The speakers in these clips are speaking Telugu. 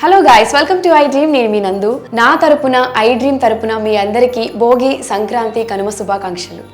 Hello guys welcome to I dream నేను మీ నందు. నా తరపున ఐ డ్రీమ్ తరపున మీ అందరికీ భోగి సంక్రాంతి కనుమ శుభాకాంక్షలు.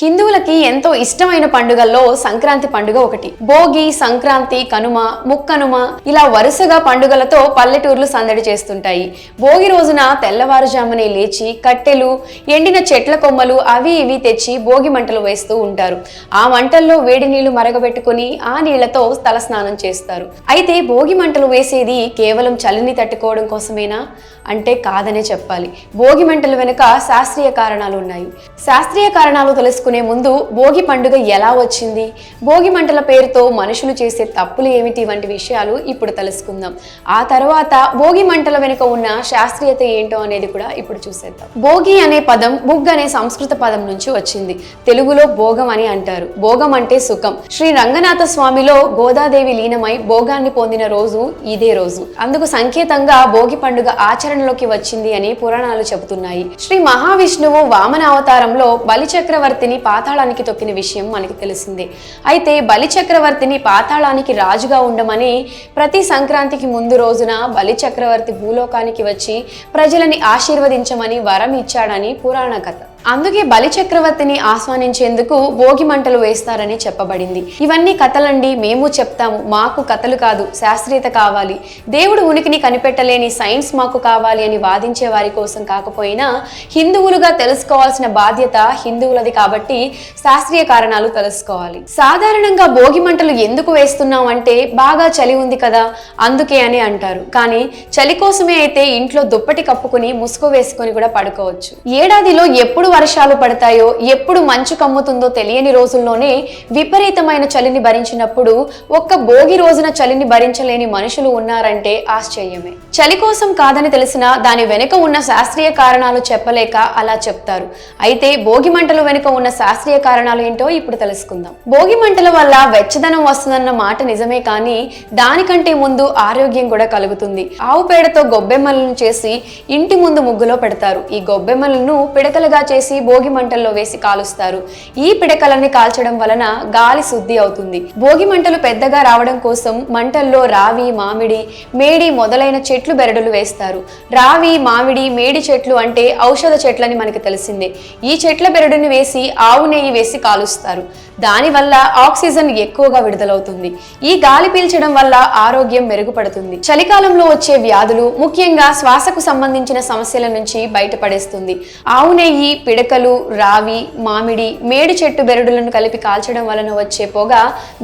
హిందువులకి ఎంతో ఇష్టమైన పండుగల్లో సంక్రాంతి పండుగ ఒకటి. భోగి సంక్రాంతి కనుమ ముక్కనుమ ఇలా వరుసగా పండుగలతో పల్లెటూర్లు సందడి చేస్తుంటాయి. భోగి రోజున తెల్లవారుజామునే లేచి కట్టెలు ఎండిన చెట్ల కొమ్మలు అవి ఇవి తెచ్చి భోగి మంటలు వేస్తూ ఉంటారు. ఆ మంటల్లో వేడి నీళ్ళు మరగబెట్టుకుని ఆ నీళ్ళతో తలస్నానం చేస్తారు. అయితే భోగి మంటలు వేసేది కేవలం చలిని తట్టుకోవడం కోసమేనా? అంటే కాదనే చెప్పాలి. భోగి మంటల వెనుక శాస్త్రీయ కారణాలు ఉన్నాయి. శాస్త్రీయ కారణాలు తెలుసుకునే ముందు భోగి పండుగ ఎలా వచ్చింది? భోగి మంటల పేరుతో మనుషులు చేసే తప్పులు ఏమిటి? వంటి విషయాలు ఇప్పుడు తెలుసుకుందాం. ఆ తర్వాత భోగి మంటల వెనుక ఉన్న శాస్త్రీయత ఏంటో అనేది కూడా ఇప్పుడు చూసేద్దాం. భోగి అనే పదం బుగ్ అనే సంస్కృత పదం నుంచి వచ్చింది. తెలుగులో భోగం అని అంటారు. భోగం అంటే సుఖం. శ్రీ రంగనాథ స్వామిలో గోదాదేవి లీనమై భోగాన్ని పొందిన రోజు ఇదే రోజు. అందుకు సంకేతంగా భోగి పండుగ ఆచరణ ఆచరణలోకి వచ్చింది అని పురాణాలు చెబుతున్నాయి. శ్రీ మహావిష్ణువు వామన అవతారంలో బలి చక్రవర్తిని పాతాళానికి తొక్కిన విషయం మనకి తెలిసిందే. అయితే బలి చక్రవర్తిని పాతాళానికి రాజుగా ఉండమని ప్రతి సంక్రాంతికి ముందు రోజున బలి చక్రవర్తి భూలోకానికి వచ్చి ప్రజలని ఆశీర్వదించమని వరం ఇచ్చాడని పురాణ కథ. అందుకే బలి చక్రవర్తిని ఆహ్వానించేందుకు భోగి మంటలు వేస్తారని చెప్పబడింది. ఇవన్నీ కథలండి. మేము చెప్తాము. మాకు కథలు కాదు శాస్త్రీయత కావాలి. దేవుడు ఉనికిని కనిపెట్టలేని సైన్స్ మాకు కావాలి అని వాదించే వారి కోసం కాకపోయినా హిందువులుగా తెలుసుకోవాల్సిన బాధ్యత హిందువులది కాబట్టి శాస్త్రీయ కారణాలు తెలుసుకోవాలి. సాధారణంగా భోగి మంటలు ఎందుకు వేస్తున్నాం అంటే బాగా చలి ఉంది కదా అందుకే అని అంటారు. కానీ చలి కోసమే అయితే ఇంట్లో దుప్పటి కప్పుకుని ముసుగు వేసుకొని కూడా పడుకోవచ్చు. ఏడాదిలో ఎప్పుడు వర్షాలు పడతాయో ఎప్పుడు మంచు కమ్ముతుందో తెలియని రోజుల్లోనే విపరీతమైన చలిని భరించినప్పుడు ఒక్క భోగి రోజున చలిని భరించలేని మనుషులు ఉన్నారంటే ఆశ్చర్యమే. చలి కోసం కాదని తెలిసినా దాని వెనుక ఉన్న శాస్త్రీయ కారణాలు చెప్పలేక అలా చెప్తారు. అయితే భోగి మంటలు వెనుక ఉన్న శాస్త్రీయ కారణాలు ఏంటో ఇప్పుడు తెలుసుకుందాం. భోగి మంటల వల్ల వెచ్చదనం వస్తుందన్న మాట నిజమే కానీ దానికంటే ముందు ఆరోగ్యం కూడా కలుగుతుంది. ఆవు పేడతో గొబ్బెమ్మలను చేసి ఇంటి ముందు ముగ్గులో పెడతారు. ఈ గొబ్బెమ్మలను పిడకలుగా చేసి భోగి మంటల్లో వేసి కాలుస్తారు. ఈ పిడకలన్నీ కాల్చడం వలన గాలి శుద్ధి అవుతుంది. భోగి మంటలు పెద్దగా రావడం కోసం మంటల్లో రావి మామిడి మేడి మొదలైన చెట్లు బెరడులు వేస్తారు. రావి మామిడి మేడి చెట్లు అంటే ఔషధ చెట్లని మనకి తెలిసిందే. ఈ చెట్ల బెరడుని వేసి ఆవు నెయ్యి వేసి కాలుస్తారు. దానివల్ల ఆక్సిజన్ ఎక్కువగా విడుదలవుతుంది. ఈ గాలి పీల్చడం వల్ల ఆరోగ్యం మెరుగుపడుతుంది. చలికాలంలో వచ్చే వ్యాధులు ముఖ్యంగా శ్వాసకు సంబంధించిన సమస్యల నుంచి బయటపడేస్తుంది. ఆవు నెయ్యి పిడకలు రావి మామిడి మేడి చెట్టు బెరడులను కలిపి కాల్చడం వలన వచ్చే పొగ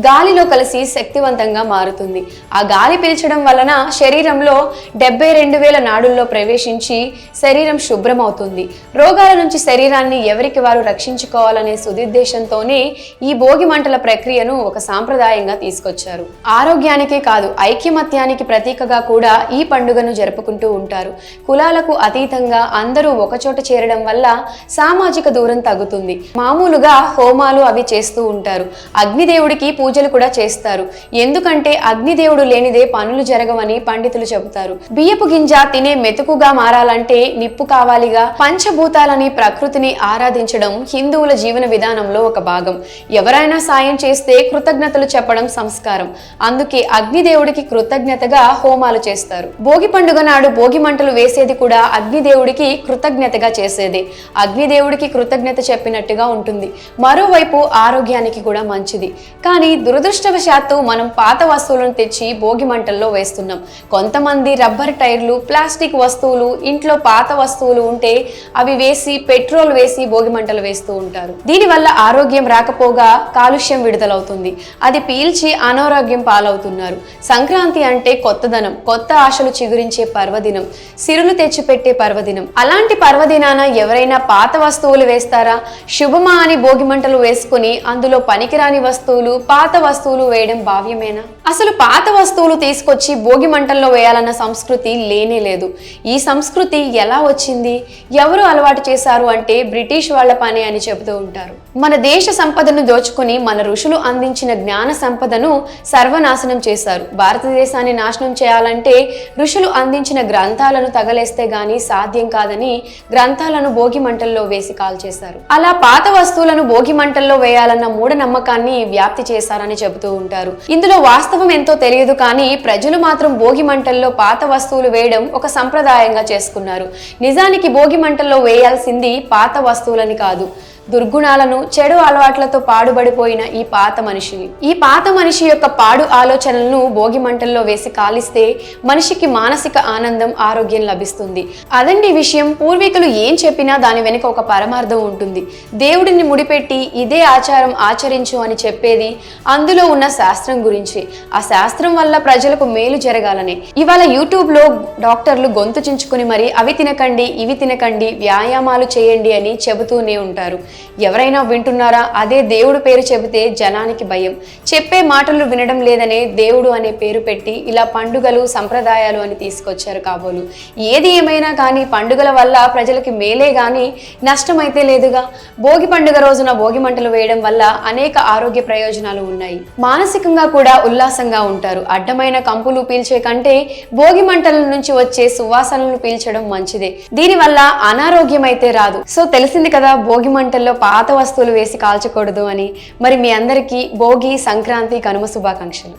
గాలిలో కలిసి శక్తివంతంగా మారుతుంది. ఆ గాలి పీల్చడం వలన శరీరంలో డెబ్బై రెండు వేల నాడుల్లో ప్రవేశించి శరీరం శుభ్రమవుతుంది. రోగాల నుంచి శరీరాన్ని ఎవరికి వారు రక్షించుకోవాలనే సుదుద్దేశంతోనే ఈ భోగి మంటల ప్రక్రియను ఒక సాంప్రదాయంగా తీసుకొచ్చారు. ఆరోగ్యానికే కాదు ఐక్యమత్యానికి ప్రతీకగా కూడా ఈ పండుగను జరుపుకుంటూ ఉంటారు. కులాలకు అతీతంగా అందరూ ఒకచోట చేరడం వల్ల సామాజిక దూరం తగ్గుతుంది. మామూలుగా హోమాలు అవి చేస్తూ ఉంటారు. అగ్నిదేవుడికి పూజలు కూడా చేస్తారు. ఎందుకంటే అగ్నిదేవుడు లేనిదే పనులు జరగవని పండితులు చెబుతారు. బియ్యపు గింజ తినే మెతుకుగా మారాలంటే నిప్పు కావాలిగా. పంచభూతాలని ప్రకృతిని ఆరాధించడం హిందువుల జీవన విధానంలో ఒక భాగం. ఎవరైనా సాయం చేస్తే కృతజ్ఞతలు చెప్పడం సంస్కారం. అందుకే అగ్నిదేవుడికి కృతజ్ఞతగా హోమాలు చేస్తారు. భోగి పండుగ నాడు భోగి మంటలు వేసేది కూడా అగ్నిదేవుడికి కృతజ్ఞతగా చేసేదే. అగ్నిదేవుడికి కృతజ్ఞత చెప్పినట్టుగా ఉంటుంది. మరోవైపు ఆరోగ్యానికి కూడా మంచిది. కానీ దురదృష్టవశాత్తు మనం పాత వస్తువులను తెచ్చి భోగి మంటల్లో వేస్తున్నాం. కొంతమంది రబ్బర్ టైర్లు ప్లాస్టిక్ వస్తువులు ఇంట్లో పాత వస్తువులు ఉంటే అవి వేసి పెట్రోల్ వేసి భోగి మంటలు వేస్తూ ఉంటారు. దీనివల్ల ఆరోగ్యం రాకపోగా కాలుష్యం విడుదలవుతుంది. అది పీల్చి అనారోగ్యం పాలవుతున్నారు. సంక్రాంతి అంటే కొత్తదనం కొత్త ఆశలు చిగురించే పర్వదినం సిరులు తెచ్చిపెట్టే పర్వదినం. అలాంటి పర్వదినాన ఎవరైనా పాత వస్తువులు వేస్తారా? శుభమా అని భోగి మంటలు వేసుకుని అందులో పనికిరాని వస్తువులు పాత వస్తువులు వేయడం భావ్యమేనా? అసలు పాత వస్తువులు తీసుకొచ్చి భోగి మంటల్లో వేయాలన్న సంస్కృతి లేనే లేదు. ఈ సంస్కృతి ఎలా వచ్చింది? ఎవరు అలవాటు చేశారు అంటే బ్రిటిష్ వాళ్ళ పని అని చెబుతూ ఉంటారు. మన దేశ సంపదను దోచుకొని మన ఋషులు అందించిన జ్ఞాన సంపదను సర్వనాశనం చేశారు. భారతదేశాన్ని నాశనం చేయాలంటే ఋషులు అందించిన గ్రంథాలను తగలేస్తే గాని సాధ్యం కాదని గ్రంథాలను భోగి మంటల్లో వేసి కాల్చేశారు అలా పాత వస్తువులను భోగి మంటల్లో వేయాలన్న మూఢనమ్మకాన్ని వ్యాప్తి చేశారని చెబుతూ ఉంటారు. ఇందులో వాస్తవ ఎంతో తెలియదు కానీ ప్రజలు మాత్రం భోగి మంటల్లో పాత వస్తువులు వేయడం ఒక సంప్రదాయంగా చేసుకున్నారు. నిజానికి భోగి మంటల్లో వేయాల్సింది పాత వస్తువులని కాదు. దుర్గుణాలను చెడు అలవాట్లతో పాడుబడిపోయిన ఈ పాత మనిషిని ఈ పాత మనిషి యొక్క పాడు ఆలోచనలను భోగి మంటల్లో వేసి కాలిస్తే మనిషికి మానసిక ఆనందం ఆరోగ్యం లభిస్తుంది. అదండి విషయం. పూర్వీకులు ఏం చెప్పినా దాని వెనుక ఒక పరమార్థం ఉంటుంది. దేవుడిని ముడిపెట్టి ఇదే ఆచారం ఆచరించు అని చెప్పేది అందులో ఉన్న శాస్త్రం గురించి. ఆ శాస్త్రం వల్ల ప్రజలకు మేలు జరగాలనే. ఇవాళ యూట్యూబ్లో డాక్టర్లు గొంతు చించుకుని మరి అవి తినకండి ఇవి తినకండి వ్యాయామాలు చేయండి అని చెబుతూనే ఉంటారు. ఎవరైనా వింటున్నారా? అదే దేవుడు పేరు చెబితే జనానికి భయం. చెప్పే మాటలు వినడం లేదనే దేవుడు అనే పేరు పెట్టి ఇలా పండుగలు సంప్రదాయాలు అని తీసుకొచ్చారు కాబోలు. ఏది ఏమైనా కానీ పండుగల వల్ల ప్రజలకి మేలే కానీ నష్టమైతే లేదుగా. భోగి పండుగ రోజున భోగి మంటలు వేయడం వల్ల అనేక ఆరోగ్య ప్రయోజనాలు ఉన్నాయి. మానసికంగా కూడా ఉల్లాసంగా ఉంటారు. అడ్డమైన కంపులు పీల్చే కంటే భోగి మంటల నుంచి వచ్చే సువాసనలను పీల్చడం మంచిదే. దీనివల్ల అనారోగ్యం అయితే రాదు. సో తెలిసింది కదా భోగి మంటలు మంటల్లో పాత వస్తువులు వేసి కాల్చకూడదు అని మరి మీ అందరికీ భోగి సంక్రాంతి కనుమ శుభాకాంక్షలు.